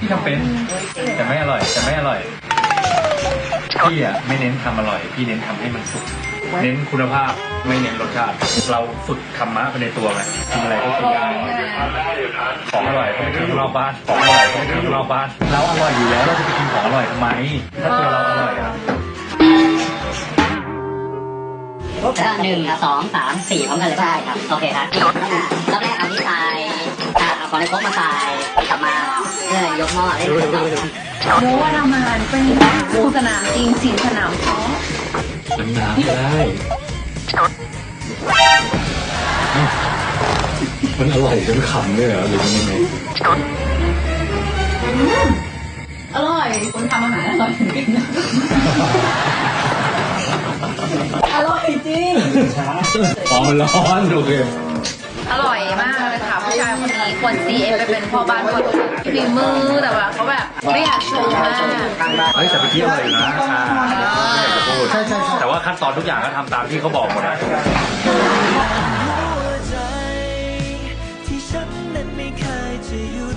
พี่ทำเป็นแต่ไม่อร่อย แต่ไม่อร่อย พี่อะไม่เน้นทำอร่อย พี่เน้นทำให้มันสุก เน้นคุณภาพไม่เน้นรสชาติ เราฝึกธรรมะไปในตัวไงกินอะไรก็กินได้ของอร่อยก็ไปกินข้างนอกบ้านของอร่อยก็ไปกินข้างนอกบ้านเราอร่อยอยู่แล้วเราจะไปกินของอร่อยทำไมถ้าตัวเราอร่อยอะก็หนึ่งสองสามสี่พร้อมกันเลยใช่ครับ โอเคครับรอบแรกเอาที่ใส่อะเอาของในครกมาใส่กลับมาเพื่อ ยกหม้อเล่นต่อรู้ว่าทำอาหารเป็นคูสนามจริงสินสนามท้องน้ำก็ได้มันอร่อยจนขำเลยเหรอหรือมันยังไงอร่อยคนทำอาหารอร่อยจริงอร่อยจริงอ๋อมันร้อนโอเคอร่อยมากเลยค่ะผู้ชายคนนี้ ควรซีเอไปเป็นพ่อบ้านคนฝีมือแต่ว่าเขาแบบไม่อยากโชว์มากเฮ้ยแต่เที่ยวยู่นะใช่ใช่แต่ว่าขั้นตอนทุกอย่างก็ทำตามที่เขาบอกหมดนะที่ฉันนั้นไม่เคยจะหยุด